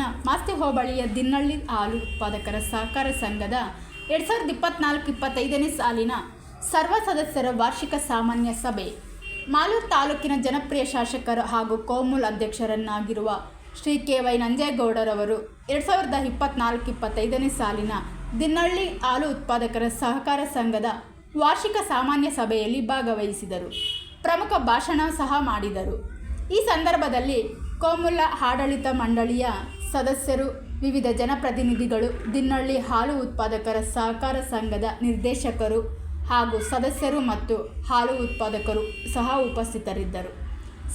ಹೋಬಳಿಯ ದಿನ್ನಳ್ಳಿ ಹಾಲು ಉತ್ಪಾದಕರ ಸಹಕಾರ ಸಂಘದ ಎರಡು ಸಾವಿರದ ಇಪ್ಪತ್ನಾಲ್ಕು ಇಪ್ಪತ್ತೈದನೇ ಸಾಲಿನ ಸರ್ವ ಸದಸ್ಯರ ವಾರ್ಷಿಕ ಸಾಮಾನ್ಯ ಸಭೆ. ಮಾಲೂರು ತಾಲೂಕಿನ ಜನಪ್ರಿಯ ಶಾಸಕರು ಹಾಗೂ ಕೋಮುಲ್ ಅಧ್ಯಕ್ಷರನ್ನಾಗಿರುವ ಶ್ರೀ ಕೆ ವೈ ನಂಜೇಗೌಡರವರು ಎರಡು ಸಾವಿರದ ಇಪ್ಪತ್ನಾಲ್ಕು ಇಪ್ಪತ್ತೈದನೇ ಸಾಲಿನ ದಿನ್ನಳ್ಳಿ ಹಾಲು ಉತ್ಪಾದಕರ ಸಹಕಾರ ಸಂಘದ ವಾರ್ಷಿಕ ಸಾಮಾನ್ಯ ಸಭೆಯಲ್ಲಿ ಭಾಗವಹಿಸಿದರು. ಪ್ರಮುಖ ಭಾಷಣ ಸಹ ಮಾಡಿದರು. ಈ ಸಂದರ್ಭದಲ್ಲಿ ಕೋಮುಲ್ಲ ಆಡಳಿತ ಮಂಡಳಿಯ ಸದಸ್ಯರು, ವಿವಿಧ ಜನಪ್ರತಿನಿಧಿಗಳು ದಿನ್ನಳ್ಳಿ ಹಾಲು ಉತ್ಪಾದಕರ ಸಹಕಾರ ಸಂಘದ ನಿರ್ದೇಶಕರು ಹಾಗೂ ಸದಸ್ಯರು ಮತ್ತು ಹಾಲು ಉತ್ಪಾದಕರು ಸಹ ಉಪಸ್ಥಿತರಿದ್ದರು.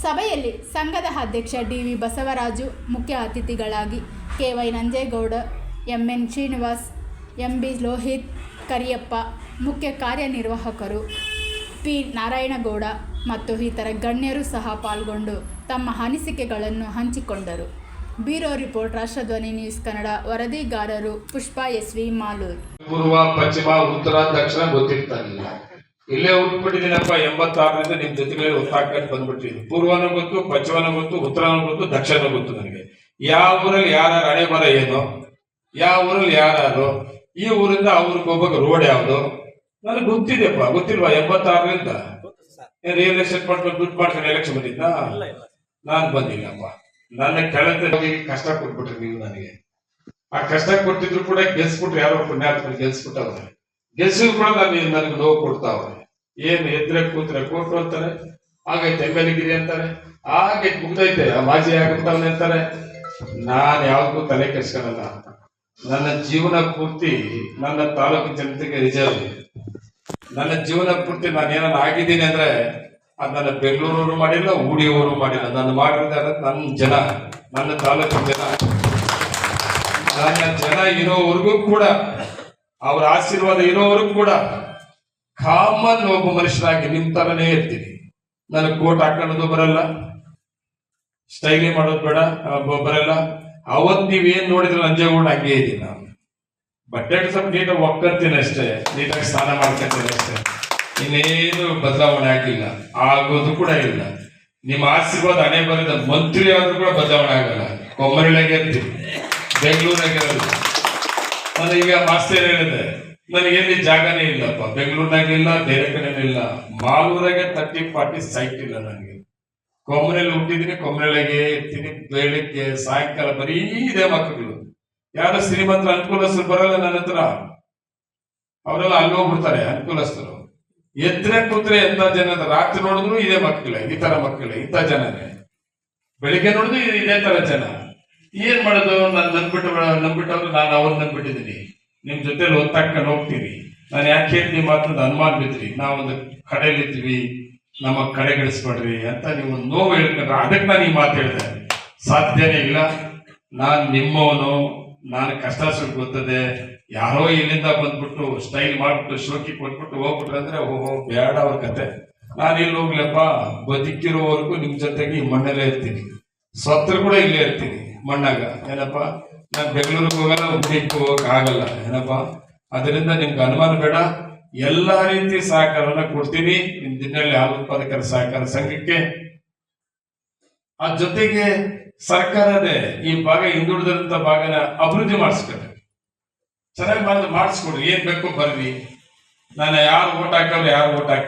ಸಭೆಯಲ್ಲಿ ಸಂಘದ ಅಧ್ಯಕ್ಷ ಡಿ ವಿ ಬಸವರಾಜು, ಮುಖ್ಯ ಅತಿಥಿಗಳಾಗಿ K Y Nanjegowda, M N Srinivas, M B Lohith, Kariyappa, ಮುಖ್ಯ ಕಾರ್ಯನಿರ್ವಾಹಕರು ಪಿ ನಾರಾಯಣಗೌಡ ಮತ್ತು ಇತರ ಗಣ್ಯರು ಸಹ ಪಾಲ್ಗೊಂಡು ತಮ್ಮ ಅನಿಸಿಕೆಗಳನ್ನು ಹಂಚಿಕೊಂಡರು. Bureau report Rashtradhwani news Kannada ವರದಿಗಾರರು Pushpa S V Malur. ಪೂರ್ವ ಪಶ್ಚಿಮ ಉತ್ತರ ದಕ್ಷಿಣ ಗೊತ್ತಿರ್ತಾರಿಲ್ಲ ಇಲ್ಲೇ ಹುಟ್ಬಿಟ್ಟಿದ್ದೀನಪ್ಪ ಎಂಬತ್ತಾರರಿಂದ ನಿಮ್ ಜೊತೆಗೆ ಒತ್ತಾಕೊಂಡು ಬಂದ್ಬಿಟ್ಟಿದ್ದೀನಿ. ಪೂರ್ವನ ಗೊತ್ತು ಪಶ್ಚಿಮನೂ ಗೊತ್ತು ಉತ್ತರನೂ ಗೊತ್ತು ದಕ್ಷಿಣ ಗೊತ್ತು ನನಗೆ. ಯಾವ ಊರಲ್ಲಿ ಯಾರ ಹಣೆ ಬರ ಏನು ಯಾವ ಊರಲ್ಲಿ ಯಾರು ಈ ಊರಿಂದ ಆ ಊರಿಗೆ ಹೋಗ್ಬೇಕು ರೋಡ್ ಯಾವುದು? ನನಗೆ ಗೊತ್ತಿದೆಪ್ಪ ಗೊತ್ತಿಲ್ವಾ? ಎಂಬತ್ತಾರರಿಂದ? ರಿಯಲ್ ಎಸ್ಟೇಟ್ ಮಾಡ್ಕೊಂಡು ದುಡ್ಡು ಮಾಡ್ಕೊಂಡು ಎಲೆಕ್ಷನ್ ಬಂದಿದ್ದ? ನಾನು ಬಂದಿಲ್ಲಪ್ಪ. ನನ್ನ ಕೆಳಗೆ ಕಷ್ಟ ಕೊಟ್ಬಿಟ್ರಿ ನೀವು ನನಗೆ. ಆ ಕಷ್ಟ ಕೊಟ್ಟಿದ್ರು ಕೂಡ ಗೆಲ್ಸ್ಬಿಟ್ರು ಯಾರೋ ಪುಣ್ಯಾತ್ಮರು ಗೆಲ್ಸ್ಬಿಟ್ಟವ್ರೆ. ಗೆಲ್ಸಿದ್ರು ಕೂಡ ನಾನು ನನಗೆ ನೋವು ಕೊಡ್ತಾವ್ರೆ. ಏನು ಎದ್ರೆ ಕೂತ್ರೆ ಕೋಟು ಅಂತಾರೆ ಆಗೈತೆ ಎಂ ಗಿರಿ ಅಂತಾರೆ ಆಗೈತೆ ಮುಗ್ದೈತೆ ಮಾಜಿ ಆಗ್ಬಿಟ್ಟವನೆ ಅಂತಾರೆ. ನಾನ್ ಯಾವ್ದಕ್ಕೂ ತಲೆ ಕೆಡ್ಸ್ಕೊಳಲ್ಲ. ನನ್ನ ಜೀವನ ಪೂರ್ತಿ ನನ್ನ ತಾಲೂಕು ಜನತೆಗೆ ರಿಸರ್ವ್. ನನ್ನ ಜೀವನ ಪೂರ್ತಿ ನಾನು ಏನಾರು ಆಗಿದ್ದೀನಿ ಅಂದ್ರೆ ಅದ್ ನನ್ನ ಬೆಂಗಳೂರವರು ಮಾಡಿಲ್ಲ, ಊಡಿಯವರು ಮಾಡಿಲ್ಲ. ನಾನು ಮಾಡಿರೋದೇ ನನ್ನ ಜನ, ನನ್ನ ತಾಲೂಕಿನ ಜನ. ನನ್ನ ಜನ ಇರೋವರೆಗೂ ಕೂಡ, ಅವರ ಆಶೀರ್ವಾದ ಇರೋವರೆಗೂ ಕೂಡ ಕಾಮನ್ ಒಬ್ಬ ಮನುಷ್ಯನಾಗಿ ನಿಮ್ ತರನೇ ಇರ್ತೀನಿ. ನನಗೆ ಕೋಟ್ ಹಾಕೊಳ್ಳೋದು ಬರಲ್ಲ ಸ್ಟೈಲಿ ಮಾಡೋದು ಬೇಡ ಬರಲ್ಲ. ಅವತ್ ನೀವೇನ್ ನೋಡಿದ್ರೆ ನಂಜೇಗೌಡ ಹಂಗೆ ಇದ್ದೀನಿ ನಾನು. ಬಟ್ಟೆ ಸ್ವಲ್ಪ ನೀಟಾಗಿ ಒಕ್ಕರ್ತೀನಿ ಅಷ್ಟೇ, ನೀಟಾಗಿ ಸ್ನಾನ ಮಾಡ್ಕೊಳ್ತೀನಿ ಅಷ್ಟೇ. ಇನ್ನೇನು ಬದಲಾವಣೆ ಆಗಿಲ್ಲ, ಆಗೋದು ಕೂಡ ಇಲ್ಲ. ನಿಮ್ಮ ಆಶೀರ್ವಾದ ಹಣೆ ಬರೆದ ಮಂತ್ರಿ ಆದ್ರೂ ಕೂಡ ಬದಲಾವಣೆ ಆಗಲ್ಲ. ಕೊಮ್ಮರಿಳಾಗೆ ಇರ್ತೀನಿ ಬೆಂಗಳೂರಾಗೆ ಈಗ ಮಾಸ್ತರ್ ಹೇಳಿದೆ, ನನಗೇನು ಜಾಗನೇ ಇಲ್ಲಪ್ಪ. ಬೆಂಗಳೂರಿನಾಗ ಇಲ್ಲ, ಬೇರೆ ಕಡೆ ಇಲ್ಲ. ಮಾಲೂರಾಗೆ ತರ್ಟಿ ಫಾರ್ಟಿ ಸೈಟ್ ಇಲ್ಲ ನನಗೆ. ಕೊಮ್ಮರಲ್ಲಿ ಹುಟ್ಟಿದೀನಿ ಕೊಮ್ಮರಳಿಗೆ ತಿನಿ ಬೆಳಿಗ್ಗೆ, ಸಾಯಂಕಾಲ ಬರೀ ಇದೆ ಮಕ್ಕಳು. ಯಾರು ಶ್ರೀಮಂತರ ಅನುಕೂಲಸ್ಥರು ಬರಲ್ಲ ನನ್ನ ಹತ್ರ. ಅವರೆಲ್ಲ ಅಲ್ಲೋಗ್ಬಿಡ್ತಾರೆ, ಅನುಕೂಲಸ್ಥರು. ಎದ್ರೆ ಕೂತ್ರೆ ಎಂತ ಜನ ರಾತ್ರಿ ನೋಡಿದ್ರು ಇದೇ ಮಕ್ಕಳೇ, ಈ ತರ ಮಕ್ಕಳೇ, ಇಂಥ ಜನನೇ. ಬೆಳಿಗ್ಗೆ ನೋಡಿದ್ರು ಇದೇ- ತರ ಜನ. ಏನ್ ಮಾಡೋದು? ನಾನು ನಂಬಿಟ್ಟು ನಂಬಿಟ್ಟವ್ರು ನಾನು ಅವ್ರು ನಂಬಿಟ್ಟಿದ್ದೀನಿ. ನಿಮ್ ಜೊತೆಲಿ ಒತ್ತಾಕೊಂಡು ಹೋಗ್ತೀವಿ ನಾನು ಯಾಕೆ ಹೇಳ್ತೀನಿ ಮಾತ್ರ ಅನುಮಾನ ಬಿದ್ರಿ? ನಾವೊಂದು ಕಡೆಯಲ್ಲಿದ್ವಿ ನಮ್ಮ ಕಡೆಗಣಿಸ್ಬೇಡ್ರಿ ಅಂತ ನೀವು ಒಂದು ನೋವು ಹೇಳ್ಕೊಂಡ್ರೆ ಅದಕ್ಕೆ ನಾನು ಈ ಮಾತು ಹೇಳಿದೆ. ಸಾಧ್ಯನೇ ಇಲ್ಲ. ನಾನು ನಿಮ್ಮವನು ನಾನು ಕಷ್ಟ ಸುಖ ಯಾರೋ ಇಲ್ಲಿಂದ ಬಂದ್ಬಿಟ್ಟು ಸ್ಟೈಲ್ ಮಾಡ್ಬಿಟ್ಟು, ಶೋಕಿ ಕೊಟ್ಬಿಟ್ಟು ಹೋಗ್ಬಿಟ್ರೆ ಅಂದ್ರೆ, ಓಹೋ ಬೇಡ ಅವ್ರ ಕತೆ. ನಾನು ಇಲ್ಲಿ ಹೋಗ್ಲಪ್ಪ. ಬದುಕಿರೋವರೆಗೂ ನಿಮ್ ಜೊತೆಗೆ ಈ ಮಣ್ಣಲ್ಲೇ ಇರ್ತೀನಿ. ಸತ್ರ ಕೂಡ ಇಲ್ಲೇ ಇರ್ತೀನಿ ಮಣ್ಣಾಗ. ಏನಪ್ಪ? ನಾನು ಬೆಂಗಳೂರಿಗೆ ಹೋಗಲ್ಲ ಉದ್ದಿಕ್ಕೆ ಹೋಗಕ್ ಆಗಲ್ಲ. ಏನಪ್ಪ? ಅದರಿಂದ ನಿಮ್ಗೆ ಅನುಮಾನ ಬೇಡ. ಎಲ್ಲಾ ರೀತಿ ಸಹಕಾರನ ಕೊಡ್ತೀನಿ. ನಿಮ್ ದಿನಲ್ಲಿ ಹಾಲು ಉತ್ಪಾದಕರ ಸಹಕಾರ ಸಂಘಕ್ಕೆ. ಆ ಜೊತೆಗೆ ಸರ್ಕಾರದೇ ಈ ಭಾಗ ಹಿಂದುಳಿದಂತ ಭಾಗನ ಅಭಿವೃದ್ಧಿ ಮಾಡಿಸ್ಬೇಕು ಚೆನ್ನಾಗಿ ಬಂದು ಮಾಡಿಸ್ಕೊಡ್ರಿ ಏನ್ ಬೇಕೋ ಬರ್ರಿ. ನಾನು ಯಾರು ಓಟ್ ಹಾಕವ್ರು ಯಾರು ಓಟ್ ಹಾಕಿಲ್ಲ.